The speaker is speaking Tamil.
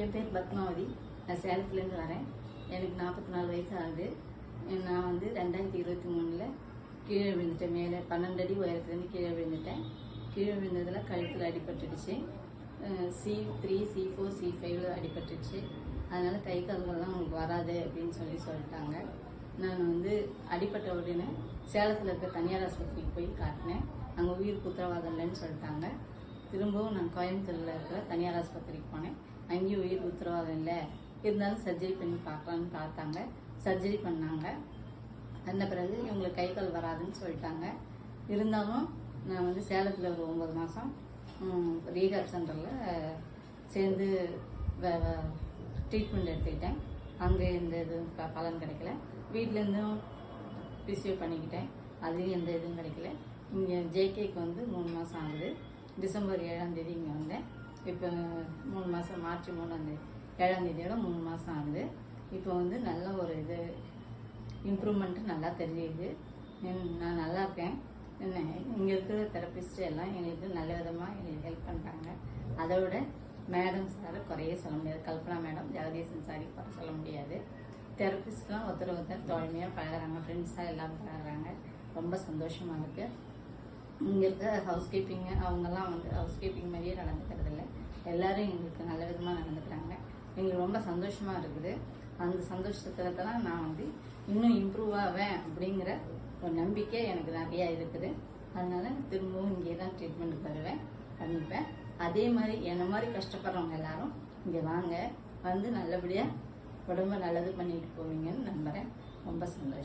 என் பேர் பத்மாவதி. நான் சேலத்துலேருந்து வரேன். எனக்கு நாற்பத்தி நாலு வயசு ஆகுது. நான் வந்து ரெண்டாயிரத்தி இருபத்தி மூணில் கீழே விழுந்துட்டேன். மேலே பன்னெண்டு அடி உயரத்துலேருந்து கீழே விழுந்துட்டேன். கீழே விழுந்ததில் கழுத்தில் அடிபட்டுடுச்சு. C three C four C ஃபைவ்ல அடிபட்டுச்சு அதனால் கை கால்கள்லாம் உங்களுக்கு வராது அப்படின்னு சொல்லி சொல்லிட்டாங்க. நான் வந்து அடிப்பட்ட உடனே சேலத்தில் இருக்க தனியார் ஆஸ்பத்திரிக்கு போய் காட்டினேன். அங்கே உயிர் உத்தரவாதம் இல்லைன்னு சொல்லிட்டாங்க. திரும்பவும் நான் கோயம்புத்தூரில் இருக்கிற தனியார் ஆஸ்பத்திரிக்கு போனேன். அங்கேயும் உயிர் உத்தரவாதம் இல்லை. இருந்தாலும் சர்ஜரி பண்ணி பார்க்கலான்னு பார்த்தாங்க. சர்ஜரி பண்ணாங்க. அந்த பிறகு இவங்களுக்கு கை கால் வராதுன்னு சொல்லிட்டாங்க. இருந்தாலும் நான் வந்து சேலத்தில் ஒரு ஒம்பது மாதம் ரீஹாப் சென்டரில் சேர்ந்து ட்ரீட்மெண்ட் எடுத்துக்கிட்டேன். அங்கே எந்த இதுவும் பலன் கிடைக்கல. வீட்டிலேருந்தும் பிசிஓ பண்ணிக்கிட்டேன். அதுலேயும் எந்த இதுவும் கிடைக்கல. இங்கே ஜேகேக்கு வந்து மூணு மாதம் ஆகுது. டிசம்பர் ஏழாம் தேதி இங்கே வந்தேன் இப்போ மூணு மாதம் மார்ச் மூணாம் தேதி ஏழாம் தேதியோட மூணு மாதம் ஆகுது. இப்போ வந்து நல்ல ஒரு இது இம்ப்ரூவ்மெண்ட்டு நல்லா தெரியுது. நான் நல்லா இருக்கேன். என்ன இங்கே இருக்கிற தெரப்பிஸ்ட்டு எல்லாம் எங்களுக்கு நல்ல விதமாக எங்களுக்கு ஹெல்ப் பண்ணுறாங்க அதை விட மேடம் சாரை குறைய சொல்ல முடியாது. கல்பனா மேடம் ஜெகதீசன் சாரி குறை சொல்ல முடியாது. தெரபிஸ்ட்லாம் ஒருத்தர் ஒருத்தர் தோழமையாக பழகுறாங்க. ஃப்ரெண்ட்ஸாக எல்லாம் பழகுறாங்க. ரொம்ப சந்தோஷமாக இருக்குது இங்கே இருக்க ஹவுஸ் கீப்பிங்கு அவங்கெல்லாம் வந்து ஹவுஸ் கீப்பிங் மாதிரியே நடந்துக்கிறது இல்லை எல்லாரும் எங்களுக்கு நல்ல விதமாக நடந்துக்கிறாங்க. எங்களுக்கு ரொம்ப சந்தோஷமாக இருக்குது. அந்த சந்தோஷத்தில் தான் நான் வந்து இன்னும் இம்ப்ரூவ் ஆவேன் அப்படிங்கிற ஒரு நம்பிக்கை எனக்கு நிறையா இருக்குது. அதனால திரும்பவும் இங்கே தான் ட்ரீட்மெண்ட் வருவேன் பண்ணிப்பேன். அதே மாதிரி என்னை மாதிரி கஷ்டப்படுறவங்க எல்லாரும் இங்கே வாங்க. வந்து நல்லபடியாக உடம்ப நல்லது பண்ணிட்டு போவீங்கன்னு நம்புகிறேன் ரொம்ப சந்தோஷம்.